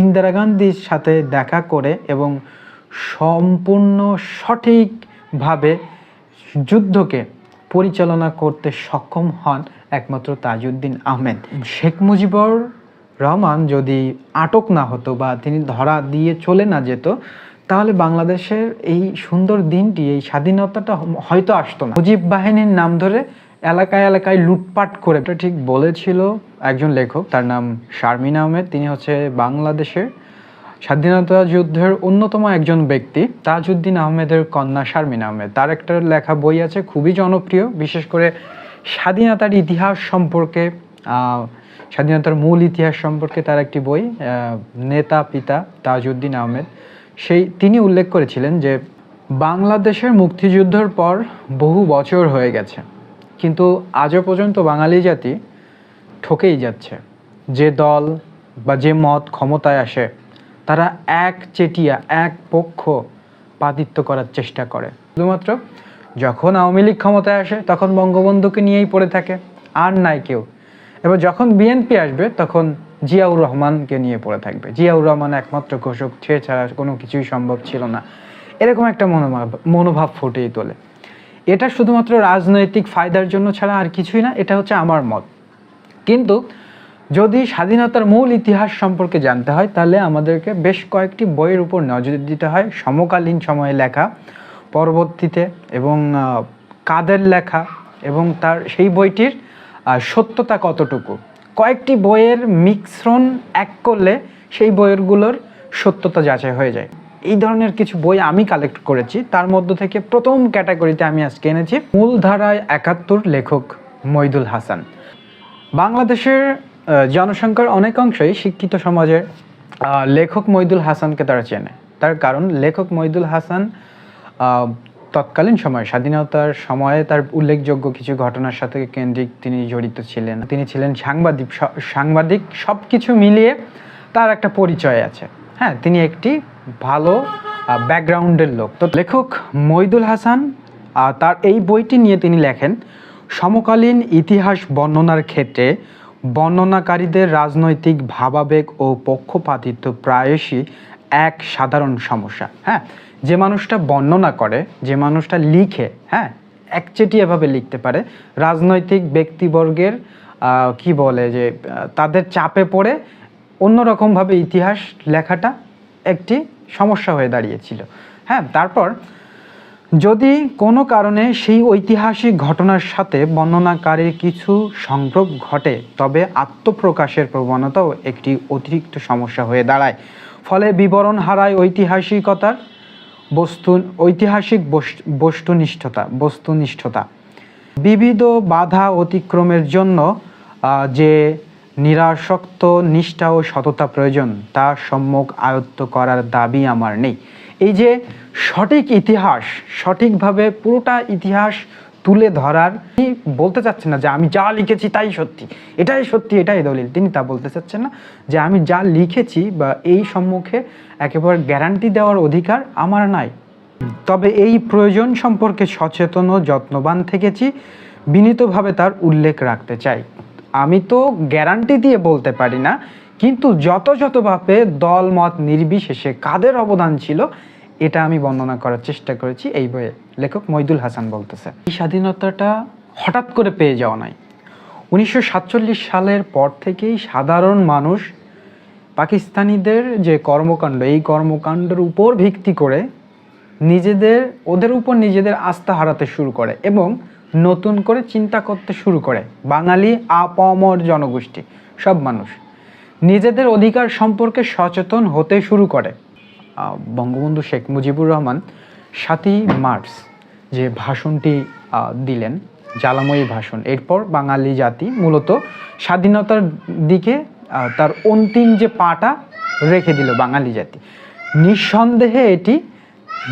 ইন্দিরা গান্ধীর সাথে দেখা করে এবং সম্পূর্ণ সঠিকভাবে যুদ্ধকে পরিচালনা করতে সক্ষম হন একমাত্র তাজউদ্দিন আহমেদ। শেখ মুজিবুর রহমান যদি আটক না হতো বা তিনি ধরা দিয়ে চলে না যেত, তাহলে বাংলাদেশের এই সুন্দর দিনটি, এই স্বাধীনতাটা হয়তো আসতো না। মুজিব বাহিনীর নাম ধরে এলাকায় এলাকায় লুটপাট করে এটা ঠিক বলেছিল একজন লেখক, তার নাম শারমিন আহমেদ। তিনি হচ্ছে বাংলাদেশের স্বাধীনতা যুদ্ধের অন্যতম একজন ব্যক্তি, তাজউদ্দিন আহমেদের কন্যা শারমিন আহমেদ। তার একটা লেখা বই আছে, খুবই জনপ্রিয়। বিশেষ করে স্বাধীনতার ইতিহাস সম্পর্কে স্বাধীনতার মূল ইতিহাস সম্পর্কে তার একটি বই নেতা পিতা তাজউদ্দিন আহমেদ। সেই, তিনি উল্লেখ করেছিলেন যে বাংলাদেশের মুক্তিযুদ্ধের পর বহু বছর হয়ে গেছে। কিন্তু আজও পর্যন্ত বাঙালি জাতি ঠকেই যাচ্ছে। যে দল বা যে মত ক্ষমতায় আসে, তারা এক চেটিয়া, এক পক্ষ পাতিত্ব করার চেষ্টা করে। শুধুমাত্র যখন আওয়ামী লীগ ক্ষমতায় আসে, তখন বঙ্গবন্ধুকে নিয়েই পড়ে থাকে, আর নাই কেউ। এবার যখন বিএনপি আসবে, তখন জিয়াউর রহমানকে নিয়ে পড়ে থাকবে। জিয়াউর রহমান একমাত্র ঘোষক, সে ছাড়া কোনো কিছুই সম্ভব ছিল না। এরকম একটা মনোভাব মনোভাব ফুটেই তোলে। এটা শুধুমাত্র রাজনৈতিক ফায়দার জন্য ছাড়া আর কিছুই না, এটা হচ্ছে আমার মত। কিন্তু যদি স্বাধীনতার মূল ইতিহাস সম্পর্কে জানতে হয়, তাহলে আমাদেরকে বেশ কয়েকটি বইয়ের উপর নজর দিতে হয়। সমকালীন সময়ে লেখা, পরবর্তীতে এবং কাদের লেখা এবং তার সেই বইটির সত্যতা কতটুকু। কয়েকটি বইয়ের মিশ্রণ এক করলে সেই বইয়েরগুলোর সত্যতা যাচাই হয়ে যায়। এই ধরনের কিছু বই আমি কালেক্ট করেছি। তার মধ্য থেকে প্রথম ক্যাটাগরিতে আমি আজকে এনেছি মূলধারায় একাত্তর লেখক মইদুল হাসান। বাংলাদেশের জনসংখ্যার অনেকাংশই শিক্ষিত সমাজের লেখক মইদুল হাসানকে তারা চেনে। তার কারণ, লেখক মইদুল হাসান তৎকালীন সময়, স্বাধীনতার সময়ে তার উল্লেখযোগ্য কিছু ঘটনার সাথে কেন্দ্রিক তিনি জড়িত ছিলেন। তিনি ছিলেন সাংবাদিক সাংবাদিক সব কিছু মিলিয়ে তার একটা পরিচয় আছে। হ্যাঁ তিনি একটি ভালো ব্যাকগ্রাউন্ডের লোক। তো লেখক মইদুল হাসান তার এই বইটি নিয়ে তিনি লেখেন, সমকালীন ইতিহাস বর্ণনার ক্ষেত্রে বর্ণনাকারীদের রাজনৈতিক ভাবাবেগ ও পক্ষপাতিত্ব প্রায়শই এক সাধারণ সমস্যা। হ্যাঁ যে মানুষটা বর্ণনা করে, যে মানুষটা লিখে হ্যাঁ একচেটিয়াভাবে লিখতে পারে, রাজনৈতিক ব্যক্তিবর্গের কি বলে যে তাদের চাপে পড়ে অন্যরকমভাবে ইতিহাস লেখাটা একটি সমস্যা হয়ে দাঁড়িয়েছিল। হ্যাঁ তারপর যদি কোনো কারণে সেই ঐতিহাসিক ঘটনার সাথে বর্ণনাকারীর কিছু সংযোগ ঘটে, তবে আত্মপ্রকাশের প্রবণতাও একটি অতিরিক্ত সমস্যা হয়ে দাঁড়ায়। ফলে বিবরণ হারায় ঐতিহাসিকতার বস্তু, ঐতিহাসিক বস- বস্তুনিষ্ঠতা বস্তুনিষ্ঠতা। বিবিধ বাধা অতিক্রমের জন্য যে নিরাসক্ত, নিষ্ঠা ও সততা প্রয়োজন, তা সম্যক আয়ত্ত করার দাবি আমার নেই। এই যে সঠিক ইতিহাস, সঠিকভাবে পুরোটা ইতিহাস তুলে ধরার তিনি বলতে চাচ্ছেন না যে আমি যা লিখেছি তাই সত্যি। এটাই সত্যি, এটাই দলিল। তিনি তা বলতে চাচ্ছেন না যে আমি যা লিখেছি বা এই সম্মুখে একেবারে গ্যারান্টি দেওয়ার অধিকার আমার নাই। তবে এই প্রয়োজন সম্পর্কে সচেতন ও যত্নবান থেকেছি, বিনীতভাবে তার উল্লেখ রাখতে চাই। আমি তো গ্যারান্টি দিয়ে বলতে পারি না, কিন্তু যথাযথভাবে দল, মত নির্বিশেষে কাদের অবদান ছিল, এটা আমি বর্ণনা করার চেষ্টা করেছি, এই বইয়ে লেখক মইদুল হাসান বলতেছে। এই স্বাধীনতাটা হঠাৎ করে পেয়ে যাওয়া নাই। উনিশশো সাতচল্লিশ সালের পর থেকেই সাধারণ মানুষ পাকিস্তানিদের যে কর্মকাণ্ড, এই কর্মকাণ্ডের উপর ভিত্তি করে নিজেদের, ওদের উপর নিজেদের আস্থা হারাতে শুরু করে এবং নতুন করে চিন্তা করতে শুরু করে। বাঙালি আপামর জনগোষ্ঠী, সব মানুষ। নিজেদের অধিকার সম্পর্কে সচেতন হতে শুরু করে। বঙ্গবন্ধু শেখ মুজিবুর রহমান সাতই মার্চ যে ভাষণটি দিলেন, জ্বালাময়ী ভাষণ, এরপর বাঙালি জাতি মূলত স্বাধীনতার দিকে তার অন্তিম যে পাটা রেখে দিল বাঙালি জাতি। নিঃসন্দেহে এটি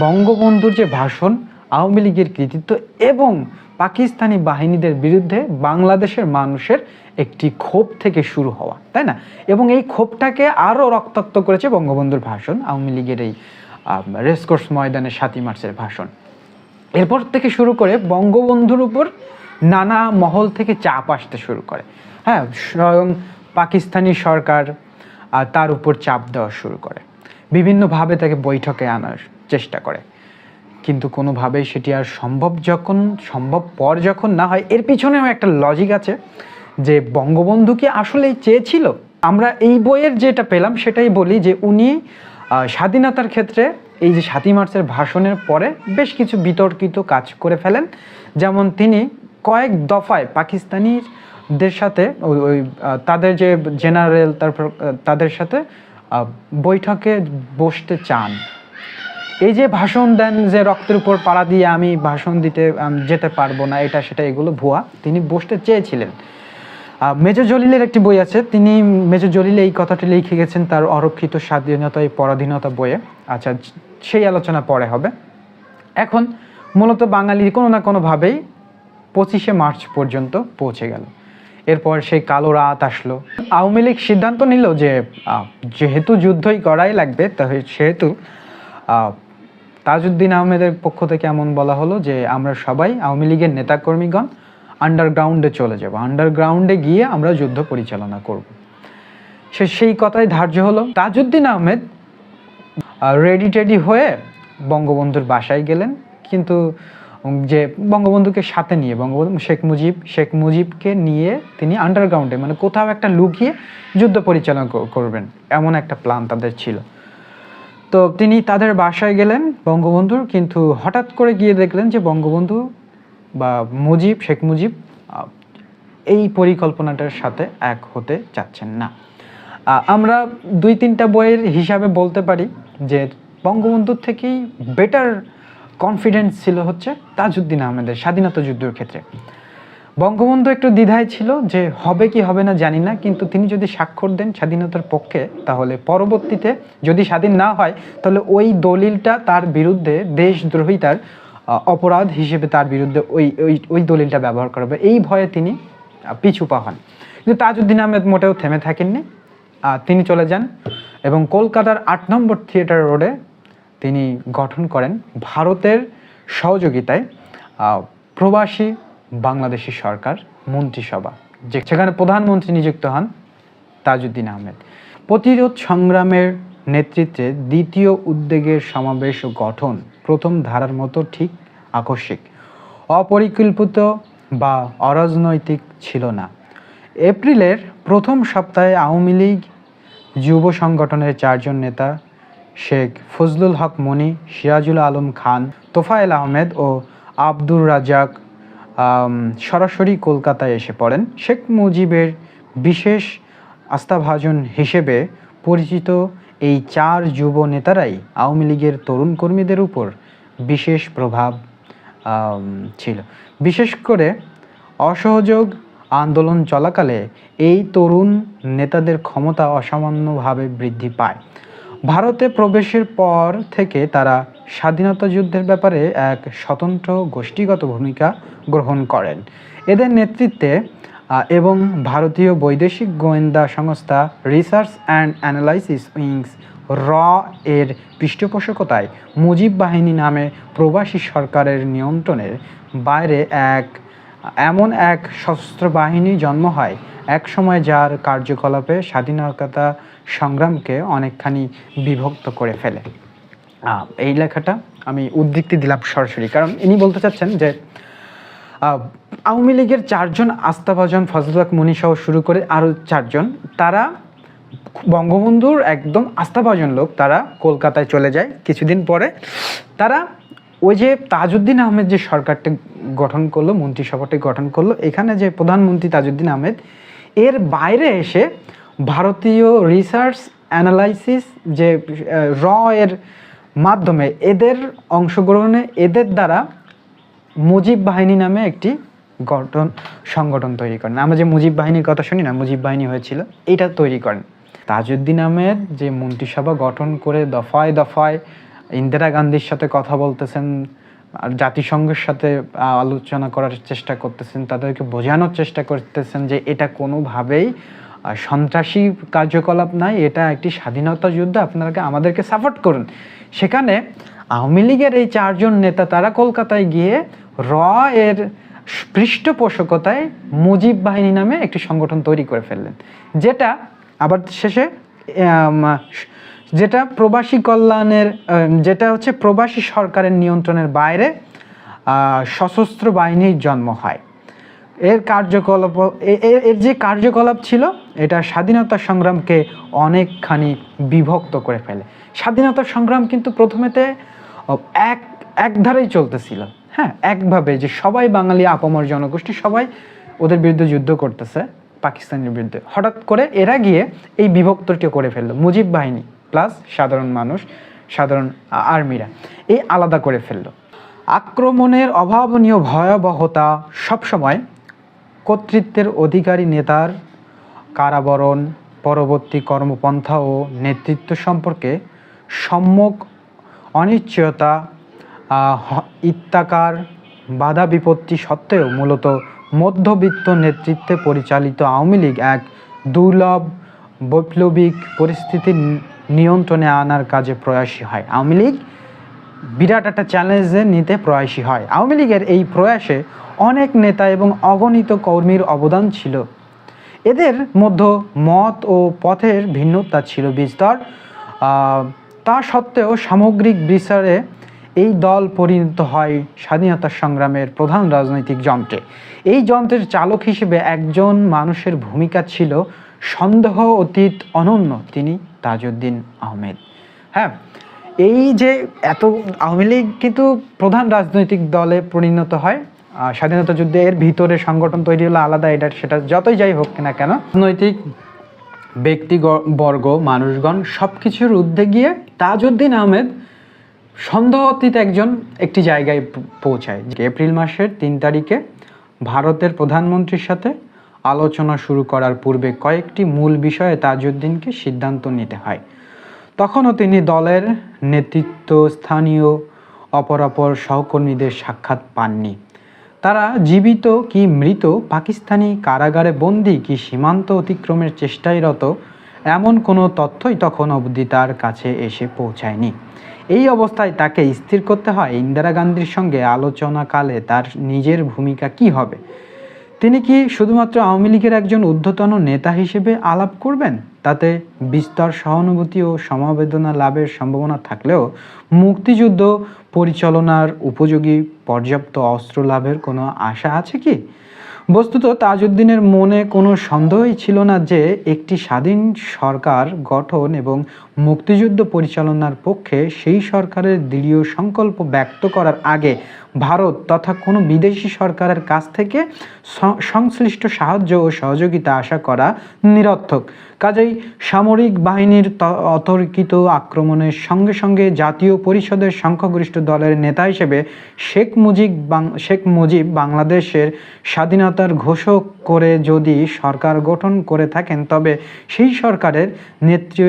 বঙ্গবন্ধুর যে ভাষণ, আওয়ামী লীগের কৃতিত্ব এবং পাকিস্তানি বাহিনীদের বিরুদ্ধে বাংলাদেশের মানুষের একটি ক্ষোভ থেকে শুরু হওয়া, তাই না? এবং এই ক্ষোভটাকে আরও রক্তাক্ত করেছে বঙ্গবন্ধুর ভাষণ, আওয়ামী লীগের এই রেসকোর্স ময়দানে সাতই মার্চের ভাষণ। এরপর থেকে শুরু করে বঙ্গবন্ধুর উপর নানা মহল থেকে চাপ আসতে শুরু করে। হ্যাঁ স্বয়ং পাকিস্তানি সরকার তার উপর চাপ দেওয়া শুরু করে। বিভিন্নভাবে তাকে বৈঠকে আনার চেষ্টা করে। কিন্তু কোনোভাবেই সেটি আর সম্ভব যখন সম্ভব পর যখন না হয় এর পিছনেও একটা লজিক আছে যে বঙ্গবন্ধু কি আসলেই চেয়েছিল? আমরা এই বইয়ের যেটা পেলাম সেটাই বলি যে উনি স্বাধীনতার ক্ষেত্রে এই যে সাতই মার্চের ভাষণের পরে বেশ কিছু বিতর্কিত কাজ করে ফেলেন। যেমন তিনি কয়েক দফায় পাকিস্তানিদের সাথে ওই, তাদের যে জেনারেল তারপর তাদের সাথে বৈঠকে বসতে চান। এই যে ভাষণ দেন যে রক্তের উপর পাড়া দিয়ে আমি ভাষণ দিতে যেতে পারব না, এটা, সেটা, এগুলো ভুয়া। তিনি বসতে চেয়েছিলেন। মেজর জলিলের একটি বই আছে। তিনি মেজর জলিল এই কথাটি লিখে গেছেন তার অরক্ষিত স্বাধীনতা এই পরাধীনতা বইয়ে। আচ্ছা সেই আলোচনা পরে হবে। এখন মূলত বাঙালি কোনো না কোনোভাবেই পঁচিশে মার্চ পর্যন্ত পৌঁছে গেল। এরপর সেই কালো রাত আসলো। আওয়ামী লীগ সিদ্ধান্ত নিল যে যেহেতু যুদ্ধই করাই লাগবে সেহেতু তাজউদ্দিন আহমেদের পক্ষ থেকে এমন বলা হলো যে, আমরা সবাই আওয়ামী লীগের নেতাকর্মীগণ আন্ডারগ্রাউন্ডে চলে যাব। আন্ডারগ্রাউন্ডে গিয়ে আমরা যুদ্ধ পরিচালনা করব। সে সেই কথাই ধার্য হলো। তাজউদ্দিন আহমেদ রেডি টেডি হয়ে বঙ্গবন্ধুর বাসায় গেলেন। কিন্তু যে বঙ্গবন্ধুকে সাথে নিয়ে, বঙ্গবন্ধু শেখ মুজিব, শেখ মুজিবকে নিয়ে তিনি আন্ডারগ্রাউন্ডে মানে কোথাও একটা লুকিয়ে যুদ্ধ পরিচালনা করবেন। এমন একটা প্ল্যান তাদের ছিল। তো তিনি তাদের বাসায় গেলেন বঙ্গবন্ধুর, কিন্তু হঠাৎ করে গিয়ে দেখলেন যে বঙ্গবন্ধু বা মুজিব, শেখ মুজিব এই পরিকল্পনাটার সাথে এক হতে চাচ্ছেন না। আমরা দুই তিনটা বইয়ের হিসাবে বলতে পারি যে বঙ্গবন্ধুর থেকেই বেটার কনফিডেন্স ছিল হচ্ছে তাজউদ্দিন আহমেদের স্বাধীনতা যুদ্ধের ক্ষেত্রে। বঙ্গবন্ধু একটু দ্বিধায় ছিল যে হবে কি হবে না জানি না কিন্তু তিনি যদি স্বাক্ষর দেন স্বাধীনতার পক্ষে তাহলে পরবর্তীতে যদি স্বাধীন না হয় তাহলে ওই দলিলটা তার বিরুদ্ধে দেশদ্রোহিতার অপরাধ হিসেবে তার বিরুদ্ধে ওই ওই ওই দলিলটা ব্যবহার করা হবে। এই ভয়ে তিনি আহ, পিছু পা হন। কিন্তু তাজউদ্দিন আহমেদ মোটেও থেমে থাকেননি। তিনি চলে যান এবং কলকাতার আট নম্বর থিয়েটার রোডে তিনি গঠন করেন ভারতের সহযোগিতায় প্রবাসী বাংলাদেশি সরকার, মন্ত্রিসভা, যে সেখানে প্রধানমন্ত্রী নিযুক্ত হন তাজউদ্দিন আহমেদ। প্রতিরোধ সংগ্রামের নেতৃত্বে দ্বিতীয় উদ্বেগের সমাবেশ ও গঠন প্রথম ধারার মতো ঠিক আকস্মিক। অপরিকল্পিত বা অরাজনৈতিক ছিল না। এপ্রিলের প্রথম সপ্তাহে আওয়ামী লীগ যুব সংগঠনের চারজন নেতা শেখ ফজলুল হক মনি, সিরাজুল আলম খান, তোফায়েল আহমেদ ও আব্দুর রাজাক সরাসরি কলকাতায় এসে পড়েন। শেখ মুজিবের বিশেষ আস্থাভাজন হিসেবে পরিচিত এই চার যুব নেতারাই আওয়ামী লীগের তরুণ কর্মীদের উপর বিশেষ প্রভাব ছিল। বিশেষ করে অসহযোগ আন্দোলন চলাকালে এই তরুণ নেতাদের ক্ষমতা অসামান্যভাবে বৃদ্ধি পায়। ভারতে প্রবেশের পর থেকে তারা স্বাধীনতা যুদ্ধের ব্যাপারে এক স্বতন্ত্র গোষ্ঠীগত ভূমিকা গ্রহণ করেন। এদের নেতৃত্বে এবং ভারতীয় বৈদেশিক গোয়েন্দা সংস্থা রিসার্চ অ্যান্ড অ্যানালাইসিস উইংস র এর পৃষ্ঠপোষকতায় মুজিব বাহিনী নামে প্রবাসী সরকারের নিয়ন্ত্রণের বাইরে এক, এমন এক সশস্ত্র বাহিনী জন্ম হয়, এক সময় যার কার্যকলাপে স্বাধীনতা সংগ্রামকে অনেকখানি বিভক্ত করে ফেলে। এই লেখাটা আমি উদ্ধৃতি দিলাম সরাসরি। কারণ ইনি বলতে চাচ্ছেন যে আওয়ামী লীগের চারজন আস্থাভাজন ফজলুল হক মনি সহ শুরু করে আরও চারজন, তারা বঙ্গবন্ধুর একদম আস্থাভাজন লোক, তারা কলকাতায় চলে যায় কিছুদিন পরে। তারা ওই যে তাজউদ্দিন আহমেদ যে সরকারটি গঠন করল, মন্ত্রিসভাটি গঠন করল, এখানে যে প্রধানমন্ত্রী তাজউদ্দিন আহমেদ, এর বাইরে এসে ভারতীয় রিসার্চ অ্যানালাইসিস যে র এর মাধ্যমে এদের অংশগ্রহণে এদের দ্বারা মুজিব বাহিনী নামে একটি গঠন, সংগঠন তৈরি করেন। আমরা যে মুজিব বাহিনীর কথা শুনি না, মুজিব বাহিনী হয়েছিল, এটা তৈরি করেন। তাজউদ্দিন আহমেদ যে মন্ত্রিসভা গঠন করে দফায় দফায় ইন্দিরা গান্ধীর সাথে কথা বলতেছেন, আর জাতিসংঘের সাথে আলোচনা করার চেষ্টা করতেছেন, তাদেরকে বোঝানোর চেষ্টা করতেছেন যে এটা কোনোভাবেই সন্ত্রাসী কার্যকলাপ নাই, এটা একটি স্বাধীনতা যুদ্ধ আপনারা আমাদেরকে সাপোর্ট করুন। সেখানে আওয়ামী লীগের এই চারজন নেতা, তারা কলকাতায় গিয়ে র এর পৃষ্ঠপোষকতায় মুজিব বাহিনী নামে একটি সংগঠন তৈরি করে ফেললেন, যেটা আবার শেষে যেটা প্রবাসী কল্যাণের যেটা হচ্ছে প্রবাসী সরকারের নিয়ন্ত্রণের বাইরে সশস্ত্র বাহিনীর জন্ম হয়। এর কার্যকলাপ এর যে কার্যকলাপ ছিল, এটা স্বাধীনতা সংগ্রামকে অনেকখানি বিভক্ত করে ফেলে। স্বাধীনতা সংগ্রাম কিন্তু প্রথমেতে এক, একধারেই চলতেছিল। হ্যাঁ একভাবে যে সবাই বাঙালি আপামর জনগোষ্ঠী, সবাই ওদের বিরুদ্ধে যুদ্ধ করতেছে, পাকিস্তানের বিরুদ্ধে। হঠাৎ করে এরা গিয়ে এই বিভক্তটি করে ফেলল। মুজিব বাহিনী প্লাস সাধারণ মানুষ, সাধারণ আর্মিরা, এই আলাদা করে ফেলল। আক্রমণের অভাবনীয় ভয়াবহতা সবসময় কর্তৃত্বের অধিকারী নেতার কারাবরণ, পরবর্তী কর্মপন্থা ও নেতৃত্ব সম্পর্কে সম্যক অনিশ্চয়তা ইত্যাকার, বাধা বিপত্তি সত্ত্বেও মূলত মধ্যবিত্ত নেতৃত্বে পরিচালিত আওয়ামী লীগ এক দুর্লভ, বৈপ্লবিক পরিস্থিতি নিয়ন্ত্রণে আনার কাজে প্রয়াসী হয়। আওয়ামী লীগ বিরাট একটা চ্যালেঞ্জে নিতে প্রয়াসী হয়। আওয়ামী লীগের এই প্রয়াসে অনেক নেতা এবং অগণিত কর্মীর অবদান ছিল। এদের মধ্যে মত ও পথের ভিন্নতা ছিল বিস্তর। তা সত্ত্বেও সামগ্রিক বিচারে এই দল পরিণত হয় স্বাধীনতা সংগ্রামের প্রধান রাজনৈতিক যন্ত্রে। এই যন্ত্রের চালক হিসেবে একজন মানুষের ভূমিকা ছিল সন্দেহ অতীত অনন্য, তিনি তাজউদ্দিন আহমেদ। হ্যাঁ এই যে এত আওয়ামী লীগ কিন্তু প্রধান রাজনৈতিক দলে পরিণত হয় স্বাধীনতা যুদ্ধে এর ভিতরে সংগঠন তৈরি হলো আলাদা এটা, সেটা যতই যাই হোক না কেন, রাজনৈতিক ব্যক্তিবর্গ, মানুষগণ সব কিছুর ঊর্ধ্বে গিয়ে তাজউদ্দিন আহমেদ সন্দেহ অতীত একজন একটি জায়গায় পৌঁছায়। এপ্রিল মাসের তিন তারিখে ভারতের প্রধানমন্ত্রীর সাথে আলোচনা শুরু করার পূর্বে কয়েকটি মূল বিষয়ে তাজউদ্দিনকে সিদ্ধান্ত নিতে হয়। তখনও তিনি দলের নেতৃত্ব স্থানীয় অপরাপর সহকর্মীদের সাক্ষাৎ পাননি। তারা জীবিত কি মৃত, পাকিস্তানি কারাগারে বন্দি কি সীমান্ত অতিক্রমের চেষ্টায় রত এমন কোনো তথ্যই তখন অবধি তার কাছে এসে পৌঁছায়নি। এই অবস্থায় তাকে স্থির করতে হয় ইন্দিরা গান্ধীর সঙ্গে আলোচনাকালে তার নিজের ভূমিকা কি হবে? তিনি কি শুধুমাত্র আওয়ামী লীগের একজন ঊর্ধ্বতন নেতা হিসেবে আলাপ করবেন? তাতে বিস্তর সহানুভূতি ও সমবেদনা লাভের সম্ভাবনা থাকলেও মুক্তিযুদ্ধ পরিচালনার উপযোগী পর্যাপ্ত অস্ত্র লাভের কোনো আশা আছে কি? বস্তুত তাজউদ্দিনের মনে কোনো সন্দেহই ছিল না যে একটি স্বাধীন সরকার গঠন এবং মুক্তিযুদ্ধ পরিচালনার পক্ষে সেই সরকারের দৃঢ় সংকল্প ব্যক্ত করার আগে ভারত তথা কোনো বিদেশি সরকারের কাছ থেকে সংশ্লিষ্ট সাহায্য ও সহযোগিতা আশা করা নিরর্থক। কাজেই সামরিক বাহিনীর অতর্কিত আক্রমণের সঙ্গে সঙ্গে জাতীয় পরিষদের সংখ্যাগরিষ্ঠ দলের নেতা হিসেবে শেখ মুজিব শেখ মুজিব বাংলাদেশের স্বাধীনতার ঘোষক করে যদি সরকার গঠন করে থাকেন, তবে সেই সরকারের নেতৃ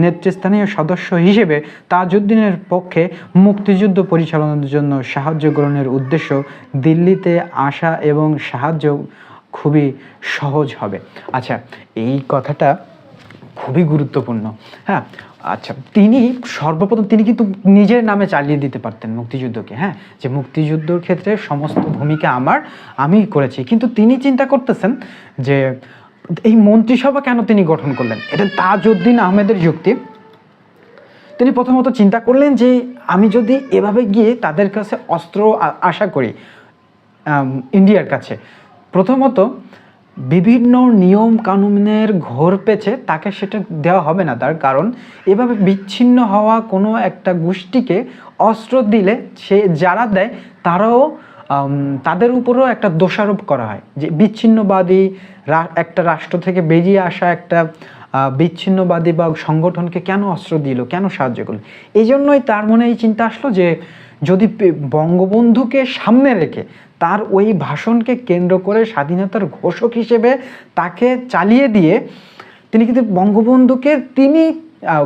নেতৃস্থানীয় সদস্য হিসেবে তাজউদ্দিনের পক্ষে মুক্তিযুদ্ধ পরিচালনার জন্য সাহায্য গ্রহণের উদ্দেশ্য দিল্লিতে আসা এবং সাহায্য খুবই সহজ হবে। আচ্ছা এই কথাটা খুবই গুরুত্বপূর্ণ। হ্যাঁ আচ্ছা তিনি সর্বপ্রথম তিনি কিন্তু নিজের নামে চালিয়ে দিতে পারতেন মুক্তিযুদ্ধকে। হ্যাঁ যে মুক্তিযুদ্ধর ক্ষেত্রে সমস্ত ভূমিকা আমার, আমি করেছি। কিন্তু তিনি চিন্তা করতেছেন যে এই মন্ত্রিসভা কেন তিনি গঠন করলেন? এটা তাজউদ্দিন আহমেদের যুক্তি। তিনি প্রথমত চিন্তা করলেন যে আমি যদি এভাবে গিয়ে তাদের কাছে অস্ত্র আশা করি ইন্ডিয়ার কাছে, প্রথমত বিভিন্ন নিয়ম কানুনের ঘোর পেছে তাকে সেটা দেওয়া হবে না। তার কারণ, এভাবে বিচ্ছিন্ন হওয়া কোনো একটা গোষ্ঠীকে অস্ত্র দিলে সে যারা দেয়, তারাও তাদের উপরও একটা দোষারোপ করা হয়। যে বিচ্ছিন্নবাদী একটা রাষ্ট্র থেকে বেরিয়ে আসা একটা বিচ্ছিন্নবাদী বা সংগঠনকে কেন অস্ত্র দিল, কেন সাহায্য করল? এই জন্যই তার মনে এই চিন্তা আসলো যে যদি বঙ্গবন্ধুকে সামনে রেখে তার ওই ভাষণকে কেন্দ্র করে স্বাধীনতার ঘোষক হিসেবে তাকে চালিয়ে দিয়ে তিনি কিন্তু বঙ্গবন্ধুকে তিনি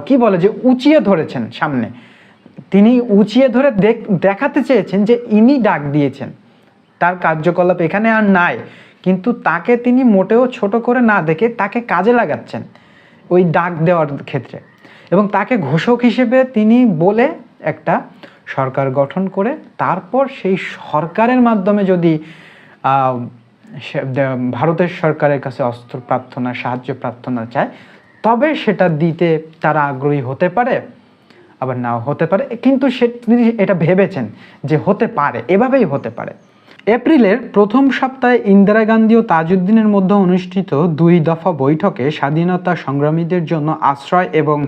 কি বলে যে উঁচিয়ে ধরেছেন সামনে। তিনি উঁচিয়ে ধরে দেখ- দেখাতে চেয়েছেন যে ইনি ডাক দিয়েছেন। তার কার্যকলাপ এখানে আর নাই। কিন্তু তাকে তিনি মোটেও ছোট করে না দেখে তাকে কাজে লাগাচ্ছেন। ওই ডাক দেওয়ার ক্ষেত্রে। এবং তাকে ঘোষক হিসেবে তিনি বলে একটা সরকার গঠন করে, তারপর সেই সরকারের মাধ্যমে যদি ভারতের সরকারের কাছে অস্ত্র প্রার্থনা, সাহায্য প্রার্থনা চায়, তবে সেটা দিতে তারা আগ্রহী হতে পারে, আবার নাও হতে পারে। কিন্তু সে, তিনি এটা ভেবেছেন যে হতে পারে, এভাবেই হতে পারে। এপ্রিলের প্রথম সপ্তাহে ইন্দিরা গান্ধী ও তাজউদ্দিনের মধ্যে অনুষ্ঠিত দুই দফা বৈঠকে স্বাধীনতা সংগ্রামীদের জন্য আশ্রয় এবং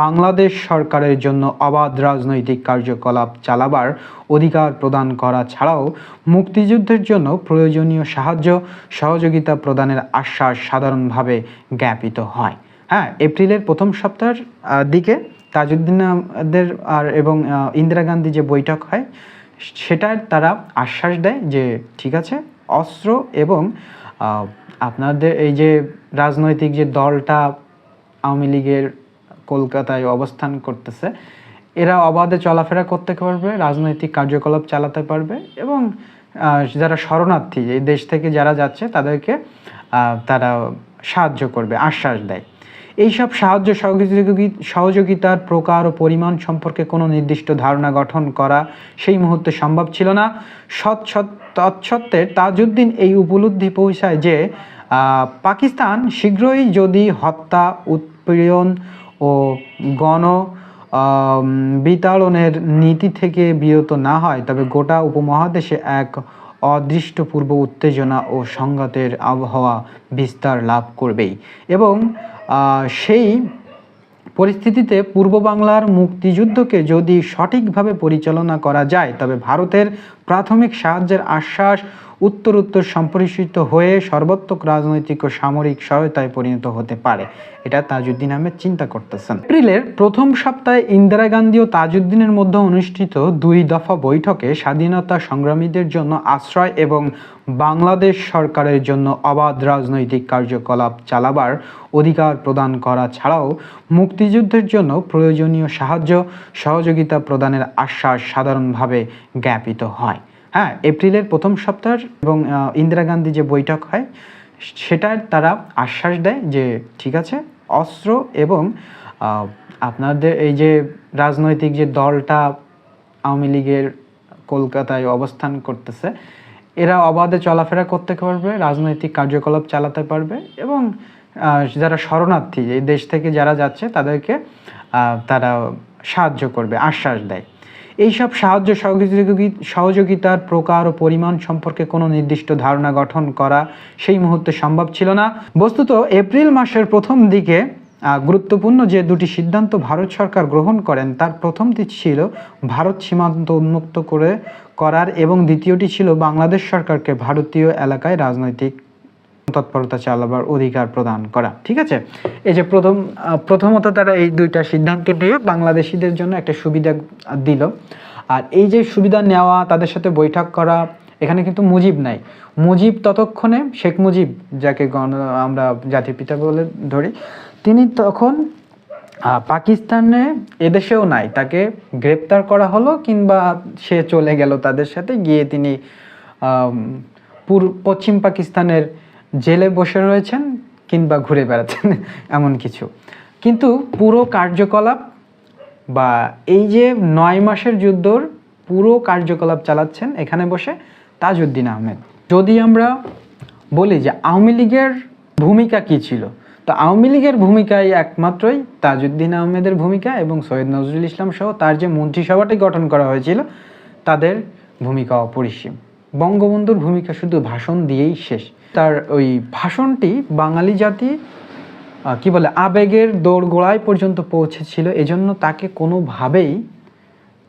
বাংলাদেশ সরকারের জন্য অবাধ রাজনৈতিক কার্যকলাপ চালাবার অধিকার প্রদান করা ছাড়াও মুক্তিযুদ্ধের জন্য প্রয়োজনীয় সাহায্য, সহযোগিতা প্রদানের আশ্বাস সাধারণভাবে জ্ঞাপিত হয়। হ্যাঁ এপ্রিলের প্রথম সপ্তাহের দিকে তাজউদ্দিনদের আর এবং ইন্দিরা গান্ধী যে বৈঠক হয় সেটার তারা আশ্বাস দেয় যে, ঠিক আছে, অস্ত্র এবং আপনাদের এই যে রাজনৈতিক যে দলটা আওয়ামী লীগের কলকাতায় অবস্থান করতেছে, এরা অবাধে চলাফেরা করতে পারবে, রাজনৈতিক কার্যকলাপ চালাতে পারবে এবং যারা শরণার্থী, এই দেশ থেকে যারা যাচ্ছে, তাদেরকে তারা সাহায্য করবে। আশ্বাস দেয়। এইসব সাহায্য সহযোগী- সহযোগিতার প্রকার ও পরিমাণ সম্পর্কে কোনো নির্দিষ্ট ধারণা গঠন করা সেই মুহূর্তে সম্ভব ছিল না। সৎ তৎসত্ত্বে তাজউদ্দিন এই উপলব্ধি পৌঁছায় যে পাকিস্তান শীঘ্রই যদি হত্যা, উৎপীড়ন ও গণ বিতাড়নের নীতি থেকে বিরত না হয়, তবে গোটা উপমহাদেশে এক অদৃষ্টপূর্ব উত্তেজনা ও সংঘাতের আবহাওয়া বিস্তার লাভ করবেই। এবং সেই পরিস্থিতিতে পূর্ব বাংলার মুক্তিযুদ্ধকে যদি সঠিকভাবে পরিচালনা করা যায়, তবে ভারতের প্রাথমিক সাহায্যের আশ্বাস উত্তর উত্তর সম্প্রসারিত হয়ে সর্বাত্মক রাজনৈতিক ও সামরিক সহায়তায় পরিণত হতে পারে। এটা তাজউদ্দিন আহমেদ চিন্তা করতেছেন। এপ্রিলের প্রথম সপ্তাহে ইন্দিরা গান্ধী ও তাজউদ্দিনের মধ্যে অনুষ্ঠিত দুই দফা বৈঠকে স্বাধীনতা সংগ্রামীদের জন্য আশ্রয় এবং বাংলাদেশ সরকারের জন্য অবাধ রাজনৈতিক কার্যকলাপ চালাবার অধিকার প্রদান করা ছাড়াও মুক্তিযুদ্ধের জন্য প্রয়োজনীয় সাহায্য সহযোগিতা প্রদানের আশ্বাস সাধারণভাবে জ্ঞাপিত হয়। হ্যাঁ এপ্রিলের প্রথম সপ্তাহ এবং ইন্দিরা গান্ধী যে বৈঠক হয়, সেটার তারা আশ্বাস দেয় যে ঠিক আছে, অস্ত্র এবং আপনাদের এই যে রাজনৈতিক যে দলটা আওয়ামী লীগের কলকাতায় অবস্থান করতেছে, এরা অবাধে চলাফেরা করতে পারবে, রাজনৈতিক কার্যকলাপ চালাতে পারবে এবং যারা শরণার্থী, এই দেশ থেকে যারা যাচ্ছে, তাদেরকে তারা সাহায্য করবে, আশ্বাস দেয়। এইসব সাহায্য সহযোগী- সহযোগিতার প্রকার ও পরিমাণ সম্পর্কে কোনো নির্দিষ্ট ধারণা গঠন করা সেই মুহূর্তে সম্ভব ছিল না। বস্তুত এপ্রিল মাসের প্রথম দিকে গুরুত্বপূর্ণ যে দুটি সিদ্ধান্ত ভারত সরকার গ্রহণ করেন, তার প্রথমটি ছিল ভারত সীমান্ত উন্মুক্ত করে করার এবং দ্বিতীয়টি ছিল বাংলাদেশ সরকারকে ভারতীয় এলাকায় রাজনৈতিক তৎপরতা চালাবার অধিকার প্রদান করা, ঠিক আছে? এই যে প্রথম প্রথমত তারা এই দুইটা সিদ্ধান্ত নিয়ে বাংলাদেশিদের জন্য একটা সুবিধা দিল। আর এই যে সুবিধা নেওয়া, তাদের সাথে বৈঠক করা, এখানে কিন্তু মুজিব নাই। মুজিব ততক্ষণে, শেখ মুজিব, যাকে গণ, আমরা জাতির পিতা বলে ধরি, তিনি তখন পাকিস্তানে এদেশেও নাই। তাকে গ্রেপ্তার করা হলো, কিংবা সে চলে গেল তাদের সাথে। গিয়ে তিনি পশ্চিম পাকিস্তানের জেলে বসে রয়েছেন কিংবা ঘুরে বেড়াচ্ছেন এমন কিছু। কিন্তু পুরো কার্যকলাপ বা এই যে নয় মাসের যুদ্ধর পুরো কার্যকলাপ চালাচ্ছেন এখানে বসে তাজউদ্দিন আহমেদ। যদি আমরা বলি যে আওয়ামী লীগের ভূমিকা কি ছিল, তো আওয়ামী লীগের ভূমিকায় একমাত্রই তাজউদ্দিন আহমেদের ভূমিকা এবং সৈয়দ নজরুল ইসলাম সহ তার যে মন্ত্রিসভাটি গঠন করা হয়েছিল, তাদের ভূমিকা অপরিসীম। বঙ্গবন্ধুর ভূমিকা শুধু ভাষণ দিয়েই শেষ। তার ওই ভাষণটি বাঙালি জাতি কি বলে, আবেগের দোরগোড়ায় পর্যন্ত পৌঁছেছিল। এজন্য তাকে কোনোভাবেই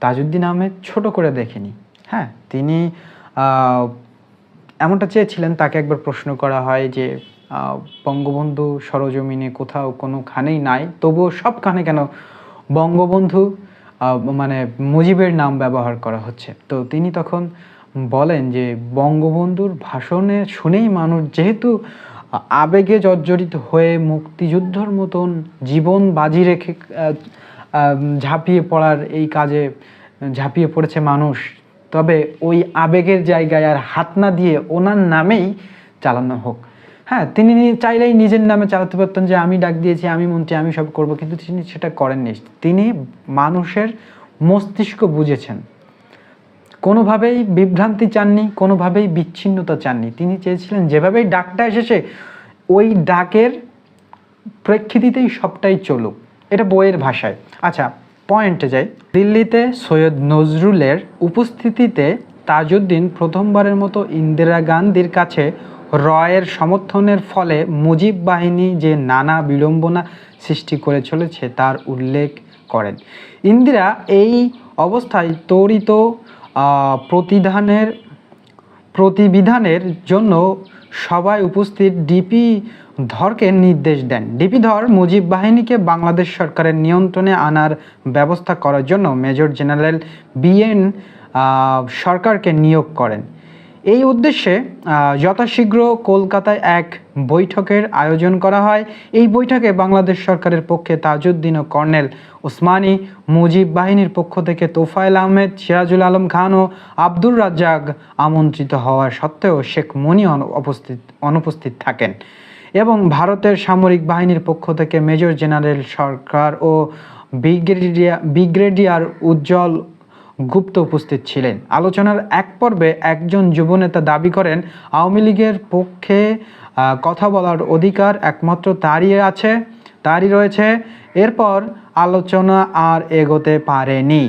তাজউদ্দিন আহমেদ ছোট করে দেখেনি। হ্যাঁ তিনি এমনটা চেয়েছিলেন, তাকে একবার প্রশ্ন করা হয় যে বঙ্গবন্ধু সরজমিনে কোথাও কোনো কোনোখানেই নাই, তবুও সবখানে কেন বঙ্গবন্ধু মানে মুজিবের নাম ব্যবহার করা হচ্ছে? তো তিনি তখন বলেন যে বঙ্গবন্ধুর ভাষণে শুনেই মানুষ যেহেতু আবেগে জর্জরিত হয়ে মুক্তিযুদ্ধর মতন জীবন বাজি রেখে ঝাঁপিয়ে পড়ার এই কাজে ঝাঁপিয়ে পড়েছে মানুষ, তবে ওই আবেগের জায়গায় আর হাত না দিয়ে ওনার নামেই চালানো হোক। হ্যাঁ তিনি চাইলেই নিজের নামে চালাতে পারতেন যে আমি ডাক দিয়েছি, আমি মন্ত্রী, আমি সব করব, কিন্তু তিনি সেটা করেননি। তিনি মানুষের মস্তিষ্ক বুঝেছেন। কোনোভাবেই বিভ্রান্তি চাননি, কোনোভাবেই বিচ্ছিন্নতা চাননি। তিনি চেয়েছিলেন যেভাবেই ডাকটা এসেছে, ওই ডাকের প্রেক্ষিতেই সবটাই চলুক। এটা বইয়ের ভাষায়। আচ্ছা পয়েন্টে যাই। দিল্লিতে সৈয়দ নজরুলের উপস্থিতিতে তাজউদ্দিন প্রথমবারের মতো ইন্দিরা গান্ধীর কাছে রয়ের সমর্থনের ফলে মুজিব বাহিনী যে নানা বিড়ম্বনা সৃষ্টি করে চলেছে, তার উল্লেখ করেন। ইন্দিরা এই অবস্থায় তরিত প্রতিধানের, প্রতিবিধানের জন্য সবাই উপস্থিত ডিপি ধরকে নির্দেশ দেন। ডিপি ধর মুজিব বাহিনীকে বাংলাদেশ সরকারের নিয়ন্ত্রণে আনার ব্যবস্থা করার জন্য মেজর জেনারেল বিএন সরকারকে নিয়োগ করেন। এই উদ্দেশ্যে যথাশীঘ্র কলকাতায় এক বৈঠকের আয়োজন করা হয়। এই বৈঠকে বাংলাদেশ সরকারের পক্ষে তাজউদ্দিন ও কর্নেল ওসমানী, মুজিব বাহিনীর পক্ষ থেকে তোফায়েল আহমেদ, সিরাজুল আলম খান ও আব্দুর রাজ্জাক আমন্ত্রিত হওয়া সত্ত্বেও শেখ মনি অনু- উপস্থিত অনুপস্থিত থাকেন। এবং ভারতের সামরিক বাহিনীর পক্ষ থেকে মেজর জেনারেল সরকার ও ব্রিগেডিয়ার ব্রিগেডিয়ার উজ্জ্বল গুপ্ত উপস্থিত ছিলেন। আলোচনার এক পর্বে একজন যুবনেতা দাবি করেন, আওয়ামী লীগের পক্ষে কথা বলার অধিকার একমাত্র তারই আছে, তারই রয়েছে। এরপর আলোচনা আর এগোতে পারেনি।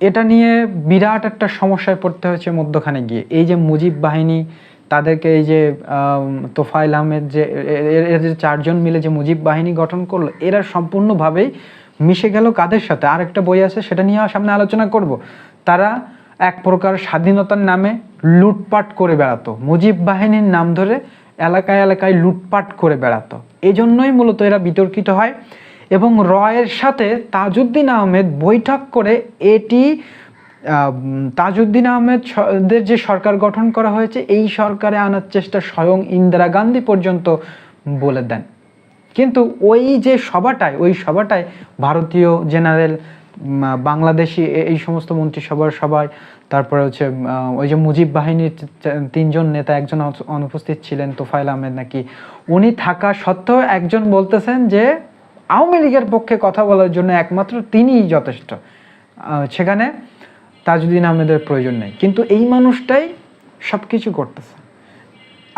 এটা নিয়ে বিরাট একটা সমস্যায় পড়তে হয়েছে মধ্যখানে গিয়ে। এই যে মুজিব বাহিনী, তাদেরকে এই যে তোফাইল আহমেদ যে এর যে চারজন মিলে যে মুজিব বাহিনী গঠন করল, এরা সম্পূর্ণভাবেই মিশে গেল কাদের সাথে? আরেকটা বই আছে, সেটা নিয়ে সামনে আলোচনা করব। তারা এক প্রকার স্বাধীনতার নামে লুটপাট করে বেড়াতো। মুজিব বাহিনীর নাম ধরে এলাকায় এলাকায় লুটপাট করে বেড়াতো। এই জন্যই মূলত এরা বিতর্কিত হয় এবং রয়ের সাথে তাজউদ্দিন আহমেদ বৈঠক করে এটি তাজউদ্দিন আহমেদ স- যে সরকার গঠন করা হয়েছে, এই সরকারে আনার চেষ্টা স্বয়ং ইন্দিরা গান্ধী পর্যন্ত বলে দেন। কিন্তু ওই যে সভাটায়, ওই সভাটায় ভারতীয় জেনারেল বাংলাদেশি এই সমস্ত মন্ত্রিসভার সবাই তারপরে হচ্ছে ওই যে মুজিব বাহিনীর তিনজন নেতা, একজন অনুপস্থিত ছিলেন তোফাইল আহমেদ নাকি, উনি থাকা সত্ত্বেও একজন বলতেছেন যে, আওয়ামী লীগের পক্ষে কথা বলার জন্য একমাত্র তিনিই যথেষ্ট। সেখানে তাজউদ্দিন আহমেদের প্রয়োজন নেই। কিন্তু এই মানুষটাই সব কিছু করতেছে।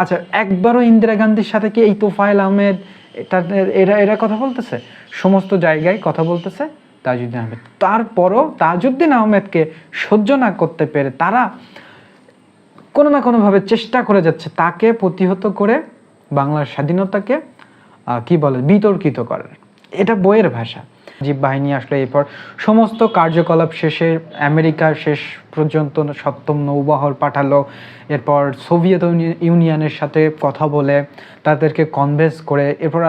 আচ্ছা একবারও ইন্দিরা গান্ধীর সাথে কি এই তোফায়েল আহমেদ এরা এরা কথা বলতেছে। সমস্ত জায়গায় কথা বলতেছে তাজউদ্দিন আহমেদ। তারপরও তাজউদ্দিন আহমেদকে সহ্য না করতে পেরে তারা কোনো না কোনোভাবে চেষ্টা করে যাচ্ছে তাকে প্রতিহত করে বাংলার স্বাধীনতাকে কি বলে, বিতর্কিত করার। এটা বইয়ের ভাষা। জীব বাহিনী আসলে এরপর সমস্ত কার্যকলাপ শেষে আমেরিকার শেষ পর্যন্ত সপ্তম নৌবহর পাঠালো। এরপর সোভিয়েত ইউনিয়নের সাথে কথা বলে তাদেরকে কনভেন্স করে এরপর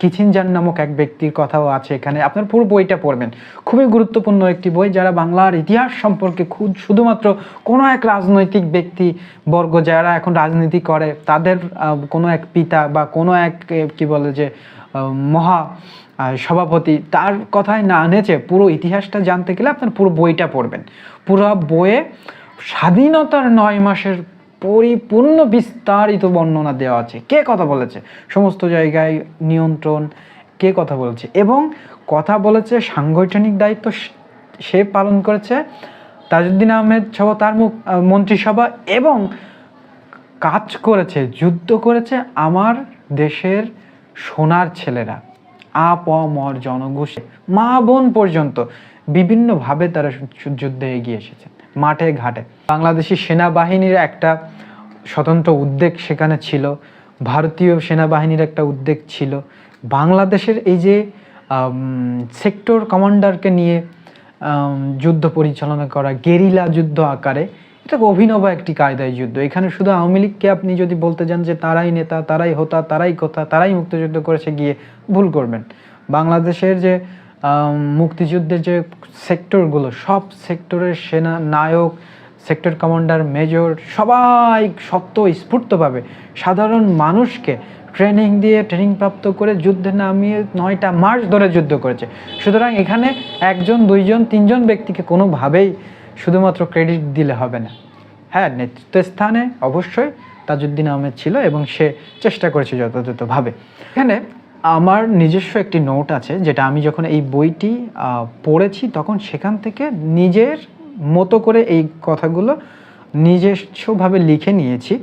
কিচিনজান নামক এক ব্যক্তির কথাও আছে এখানে। আপনার পুরো বইটা পড়বেন। খুবই গুরুত্বপূর্ণ একটি বই যারা বাংলার ইতিহাস সম্পর্কে খুব, শুধুমাত্র কোনো এক রাজনৈতিক ব্যক্তি বর্গ যারা এখন রাজনীতি করে, তাদের কোনো এক পিতা বা কোনো এক কি বলে যে মহা সভাপতি, তার কথায় না নেচে পুরো ইতিহাসটা জানতে গেলে আপনার পুরো বইটা পড়বেন। পুরো বইয়ে স্বাধীনতার নয় মাসের পরিপূর্ণ বিস্তারিত বর্ণনা দেওয়া আছে। কে কথা বলেছে? সমস্ত জায়গায় নিয়ন্ত্রণ, কে কথা বলেছে? এবং কথা বলেছে সাংগঠনিক দায়িত্ব সে- সে পালন করেছে তাজউদ্দিন আহমেদ সহ তার মুখ মন্ত্রিসভা এবং কাজ করেছে, যুদ্ধ করেছে আমার দেশের সোনার ছেলেরা, আ, প মর জনগোষ্ঠী মা, বোন পর্যন্ত বিভিন্নভাবে তারা যুদ্ধে এগিয়ে এসেছে, মাঠে, ঘাটে। বাংলাদেশি সেনাবাহিনীর একটা স্বতন্ত্র উদ্বেগ সেখানে ছিল, ভারতীয় সেনাবাহিনীর একটা উদ্বেগ ছিল। বাংলাদেশের এই যে সেক্টর কমান্ডারকে নিয়ে যুদ্ধ পরিচালনা করা, গেরিলা যুদ্ধ আকারে এটা অভিনব একটি কায়দায় যুদ্ধ। এখানে শুধু আওয়ামী লীগকে আপনি যদি বলতে যান যে তারাই নেতা, তারাই হোতা, তারাই কথা, তারাই মুক্তিযুদ্ধ করেছে গিয়ে ভুল করবেন। বাংলাদেশের যে মুক্তিযুদ্ধের যে সেক্টরগুলো, সব সেক্টরের সেনা নায়ক, সেক্টর কমান্ডার, মেজর, সবাই সত্য স্ফূর্তভাবে সাধারণ মানুষকে ট্রেনিং দিয়ে ট্রেনিং প্রাপ্ত করে যুদ্ধে নামিয়ে নয়টা মাস ধরে যুদ্ধ করেছে। সুতরাং এখানে একজন, দুইজন, তিনজন ব্যক্তিকে কোনোভাবেই শুধুমাত্র ক্রেডিট দিলে হবে না। হ্যাঁ নেতৃত্ব স্থানে অবশ্যই তাজউদ্দিন আহমেদ ছিল এবং সে চেষ্টা করেছে যথাযথভাবে। এখানে আমার নিজস্ব একটি নোট আছে, যেটা আমি যখন এই বইটি পড়েছি, তখন সেখান থেকে নিজের মতো করে এই কথাগুলো নিজস্বভাবে লিখে নিয়েছি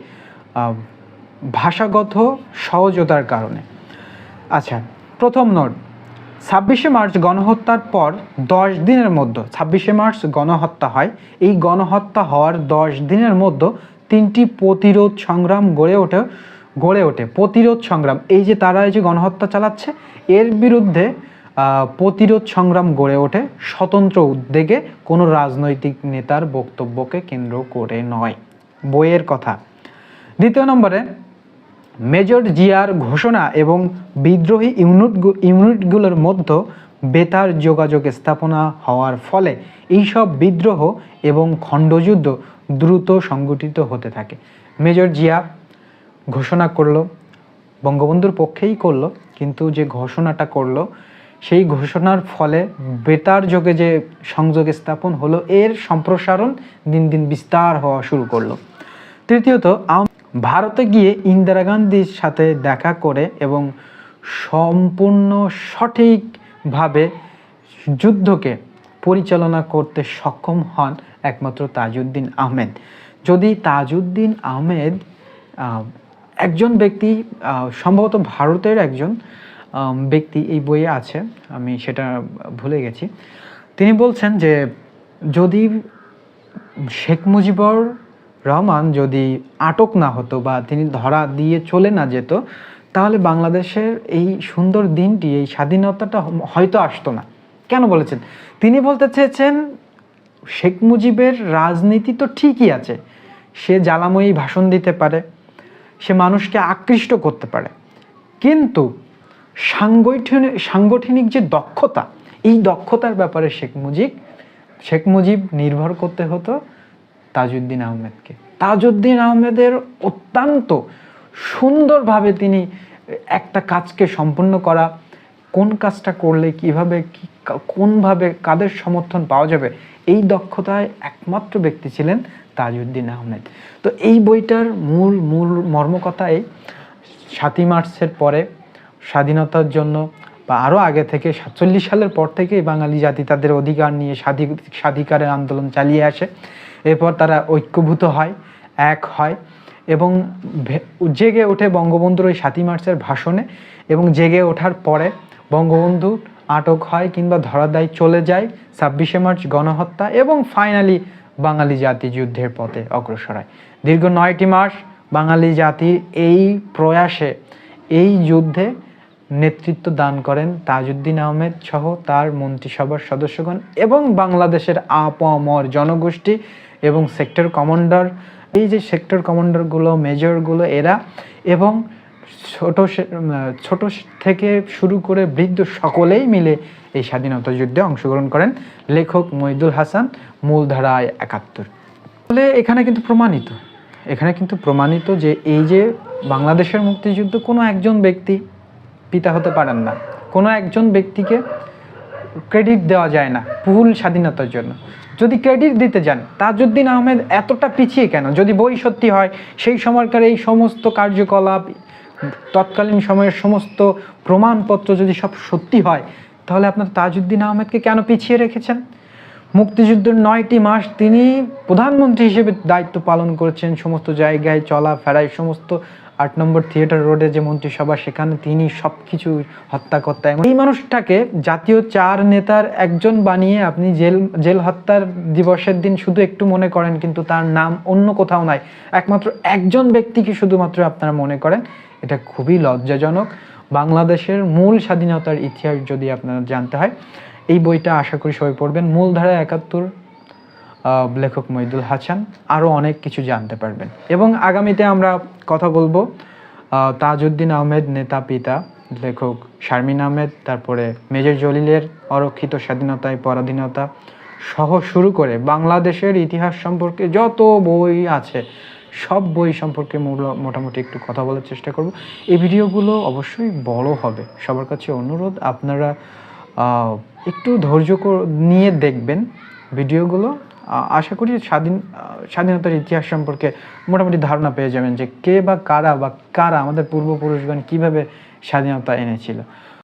ভাষাগত সহজতার কারণে। আচ্ছা প্রথম নোট ছাব্বিশে মার্চ গণহত্যার পর দশ দিনের মধ্যে, ছাব্বিশে মার্চ গণহত্যা হয়। এই গণহত্যা হওয়ার দশ দিনের মধ্যে তিনটি প্রতিরোধ সংগ্রাম গড়ে ওঠে গড়ে ওঠে। প্রতিরোধ সংগ্রাম, এই যে তারা এই যে গণহত্যা চালাচ্ছে, এর বিরুদ্ধে প্রতিরোধ সংগ্রাম গড়ে ওঠে স্বতন্ত্র উদ্যোগে কোনো রাজনৈতিক নেতার বক্তব্যকে কেন্দ্র করে নয়। বইয়ের কথা। দ্বিতীয় নম্বরে মেজর জিয়ার ঘোষণা এবং বিদ্রোহী ইউনিট ইউনিটগুলোর মধ্যে বেতার যোগাযোগ স্থাপনা হওয়ার ফলে এইসব বিদ্রোহ এবং খণ্ডযুদ্ধ দ্রুত সংগঠিত হতে থাকে। মেজর জিয়া ঘোষণা করল, বঙ্গবন্ধুর পক্ষেই করল, কিন্তু যে ঘোষণাটা করল, সেই ঘোষণার ফলে বেতার যোগে যে সংযোগ স্থাপন হলো, এর সম্প্রসারণ দিন দিন বিস্তার হওয়া শুরু করল। তৃতীয়ত ভারতে গিয়ে ইন্দিরা গান্ধীর সাথে দেখা করে এবং সম্পূর্ণ সঠিকভাবে যুদ্ধকে পরিচালনা করতে সক্ষম হন একমাত্র তাজউদ্দিন আহমেদ। যদি তাজউদ্দিন আহমেদ একজন ব্যক্তি সম্ভবত ভারতের একজন ব্যক্তি এই বইয়ে আছে, আমি সেটা ভুলে গেছি। তিনি বলছেন যে যদি শেখ মুজিবুর রহমান যদি আটক না হতো বা তিনি ধরা দিয়ে চলে না যেত, তাহলে বাংলাদেশের এই সুন্দর দিনটি, এই স্বাধীনতাটা হয়তো আসতো না। কেন বলেছেন? তিনি বলতে চেয়েছেন, শেখ মুজিবের রাজনীতি তো ঠিকই আছে। সে জ্বালাময়ী ভাষণ দিতে পারে, সে মানুষকে আকৃষ্ট করতে পারে। কিন্তু সাংগঠনিক সাংগঠনিক যে দক্ষতা, এই দক্ষতার ব্যাপারে শেখ মুজিব শেখ মুজিব নির্ভর করতে হতো তাজউদ্দিন আহমেদকে। তাজউদ্দিন আহমেদের অত্যন্ত সুন্দরভাবে তিনি একটা কাজকে সম্পূর্ণ করা, কোন কাজটা করলে কীভাবে, কি, কোনভাবে কাদের সমর্থন পাওয়া যাবে, এই দক্ষতায় একমাত্র ব্যক্তি ছিলেন তাজউদ্দিন আহমেদ। তো এই বইটার মূল মূল মর্মকথা এই, সাতই মার্চের পরে স্বাধীনতার জন্য বা আরও আগে থেকে, সাতচল্লিশ সালের পর থেকেই বাঙালি জাতি তাদের অধিকার নিয়ে স্বাধী, স্বাধিকারের আন্দোলন চালিয়ে আসে। এরপর তারা ঐক্যভূত হয়, এক হয় এবং জেগে ওঠে বঙ্গবন্ধুর ওই সাতই মার্চের ভাষণে এবং জেগে ওঠার পরে বঙ্গবন্ধু আটক হয় কিংবা ধরাদায় চলে যায় ছাব্বিশে মার্চ গণহত্যা এবং ফাইনালি বাঙালি জাতি যুদ্ধের পথে অগ্রসর হয়। দীর্ঘ নয়টি মাস বাঙালি জাতির এই প্রয়াসে, এই যুদ্ধে নেতৃত্ব দান করেন তাজউদ্দিন আহমেদ সহ তার মন্ত্রিসভার সদস্যগণ এবং বাংলাদেশের আপামর জনগোষ্ঠী এবং সেক্টর কমান্ডার এই যে সেক্টর কমান্ডারগুলো মেজরগুলো এরা এবং ছোট ছোট থেকে শুরু করে বৃদ্ধ সকলেই মিলে এই স্বাধীনতা যুদ্ধে অংশগ্রহণ করেন লেখক মইদুল হাসান মূলধারায় একাত্তর। তাহলে এখানে কিন্তু প্রমাণিত, এখানে কিন্তু প্রমাণিত যে এই যে বাংলাদেশের মুক্তিযুদ্ধ কোনো একজন ব্যক্তি পিতা হতে পারেন না, কোনো একজন ব্যক্তিকে ক্রেডিট দেওয়া যায় না ভুল স্বাধীনতার জন্য। যদি ক্রেডিট দিতে যান, তাজউদ্দিন আহমেদ এতটা পিছিয়ে কেন? যদি বই সত্যি হয়, সেই সময়কার এই সমস্ত কার্যকলাপ, তৎকালীন সময়ের সমস্ত প্রমাণপত্র যদি সব সত্যি হয়, তাহলে আপনার তাজউদ্দিন আহমেদকে কেন পিছিয়ে রেখেছেন? মুক্তিযুদ্ধের নয়টি মাস তিনি প্রধানমন্ত্রী হিসেবে দায়িত্ব পালন করেছেন, সমস্ত জায়গায় চলা ফেরায় সমস্ত আট নম্বর থিয়েটার রোডে যে মন্ত্রিসভা, সেখানে তিনি সব কিছু হত্যাকর্তা। এবং এই মানুষটাকে জাতীয় চার নেতার একজন বানিয়ে আপনি জেল জেল হত্যার দিবসের দিন শুধু একটু মনে করেন, কিন্তু তার নাম অন্য কোথাও নাই। একমাত্র একজন ব্যক্তিকে শুধুমাত্র আপনারা মনে করেন, এটা খুবই লজ্জাজনক। বাংলাদেশের মূল স্বাধীনতার ইতিহাস যদি আপনারা জানতে হয়, এই বইটা আশা করি সবাই পড়বেন। মূলধারা একাত্তর লেখক মইদুল হাসান আরও অনেক কিছু জানতে পারবেন। এবং আগামীতে আমরা কথা বলব তাজউদ্দিন আহমেদ নেতা পিতা, লেখক শারমিন আহমেদ, তারপরে মেজর জলিলের অরক্ষিত স্বাধীনতায় পরাধীনতা সহ শুরু করে বাংলাদেশের ইতিহাস সম্পর্কে যত বই আছে, সব বই সম্পর্কে মোটামুটি একটু কথা বলার চেষ্টা করব। এই ভিডিওগুলো অবশ্যই বড় হবে। সবার কাছে অনুরোধ, আপনারা একটু ধৈর্য নিয়ে দেখবেন ভিডিওগুলো। আশা করি স্বাধীন স্বাধীনতার ইতিহাস সম্পর্কে মোটামুটি ধারণা পেয়ে যাবেন যে কে বা কারা বা কারা আমাদের পূর্বপুরুষগণ কীভাবে স্বাধীনতা এনেছিল।